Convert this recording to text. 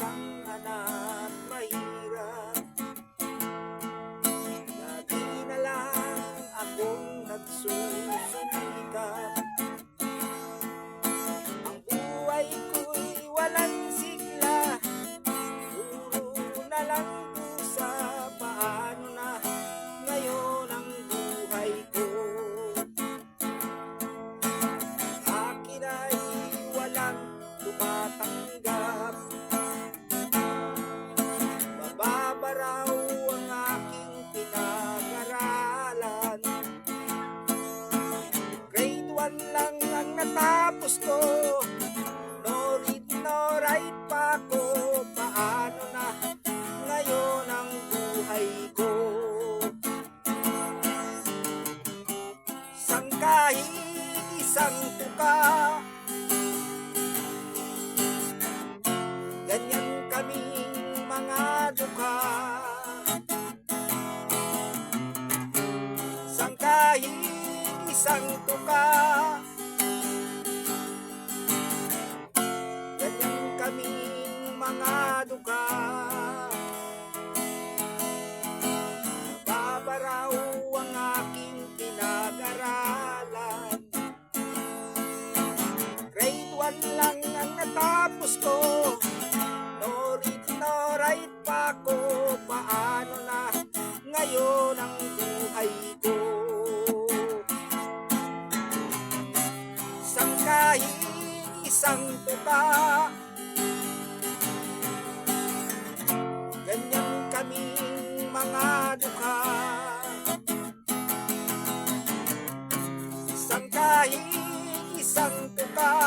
세상 natapos ko No read, no write pa ko Paano na ngayon ang buhay ko? Sang kahit isang tuka. Ganyan kaming mga dukha Sang kahit isang tuka mga dukha Babaraw ang aking pinag-aralan Grade 1 lang ang natapos ko No read, no write pa ko Paano na ngayon ang buhay ko Sang kahit isang tuka mga duka. Isang kahit isang tuka.